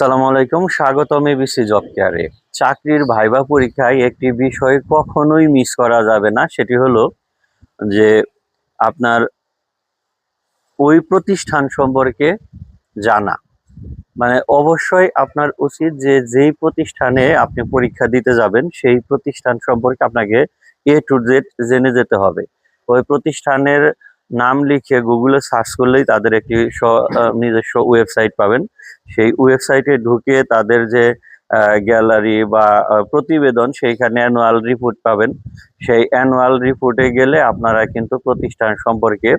আসসালামু আলাইকুম, স্বাগতম এবিসি জব কেয়ারে। চাকরির ভাইবা পরীক্ষায় একটি বিষয় কখনোই মিস করা যাবে না, সেটি হলো যে আপনার ওই প্রতিষ্ঠান সম্পর্কে জানা। মানে অবশ্যই আপনার উচিত যে যেই প্রতিষ্ঠানে আপনি পরীক্ষা দিতে যাবেন, সেই প্রতিষ্ঠান সম্পর্কে আপনাকে এ টু জেড জেনে যেতে হবে। ওই প্রতিষ্ঠানের নাম লিখে গুগলে সার্চ করলেই তাদের একটি নিজস্ব ওয়েবসাইট পাবেন। সেই ওয়েবসাইটে ঢুকে তাদের যে গ্যালারি বা প্রতিবেদন, সেইখানে অ্যানুয়াল রিপোর্ট পাবেন। সেই অ্যানুয়াল রিপোর্টে গেলে আপনারা কিন্তু প্রতিষ্ঠান সম্পর্কে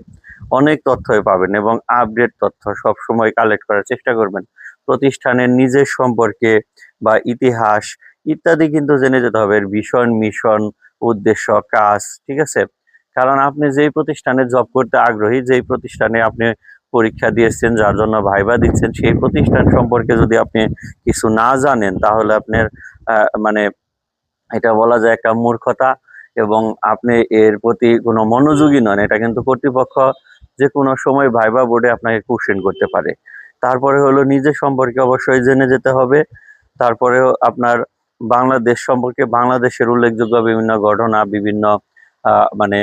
অনেক তথ্যই পাবেন এবং আপডেট তথ্য সব সময় কালেক্ট করার চেষ্টা করবেন। প্রতিষ্ঠানের নিজের সম্পর্কে বা ইতিহাস ইত্যাদি কিন্তু জেনে যেতে হবে। ভীষণ মিশন, উদ্দেশ্য, কাজ, ঠিক আছে? কারণ আপনি যেই প্রতিষ্ঠানে জব করতে আগ্রহী, যেই প্রতিষ্ঠানে আপনি পরীক্ষা দিয়েছেন, যার জন্য ভাইবা দিচ্ছেন, সেই প্রতিষ্ঠান সম্পর্কে যদি আপনি কিছু না জানেন, তাহলে আপনার মানে এটা বলা যায় একটা মূর্খতা এবং আপনি এর প্রতি কোনো মনোযোগী নন। এটা কিন্তু কর্তৃপক্ষ যে কোনো সময় ভাইবা বোর্ডে আপনাকে কোশ্চেন করতে পারে। তারপরে হলো নিজের সম্পর্কে অবশ্যই জেনে যেতে হবে। তারপরেও আপনার বাংলাদেশ সম্পর্কে, বাংলাদেশের উল্লেখযোগ্য বিভিন্ন ঘটনা, বিভিন্ন মানে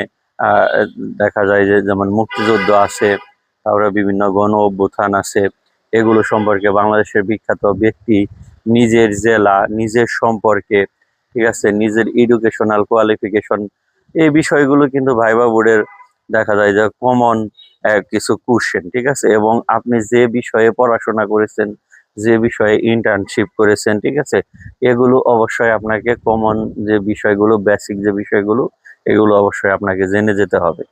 দেখা যায় যে যেমন মুক্তিযুদ্ধ আছে, তারপরে বিভিন্ন গণ অভ্যুত্থান আছে, এগুলো সম্পর্কে বাংলাদেশের বিখ্যাত ব্যক্তি নিজের জেলা, নিজের সম্পর্কে, ঠিক আছে, নিজের এডুকেশনাল কোয়ালিফিকেশন এই বিষয়গুলো কিন্তু ভাইবা বোর্ডের দেখা যায় যে কমন কিছু কোশ্চেন ঠিক আছে? এবং আপনি যে বিষয়ে পড়াশোনা করেছেন, যে বিষয়ে ইন্টার্নশিপ করেছেন, ঠিক আছে? এগুলো অবশ্যই আপনাকে কমন যে বিষয়গুলো বেসিক যে বিষয়গুলো এগুলো অবশ্যই আপনাকে জেনে যেতে হবে।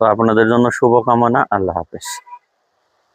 তো আপনাদের জন্য শুভকামনা। আল্লাহ হাফেজ।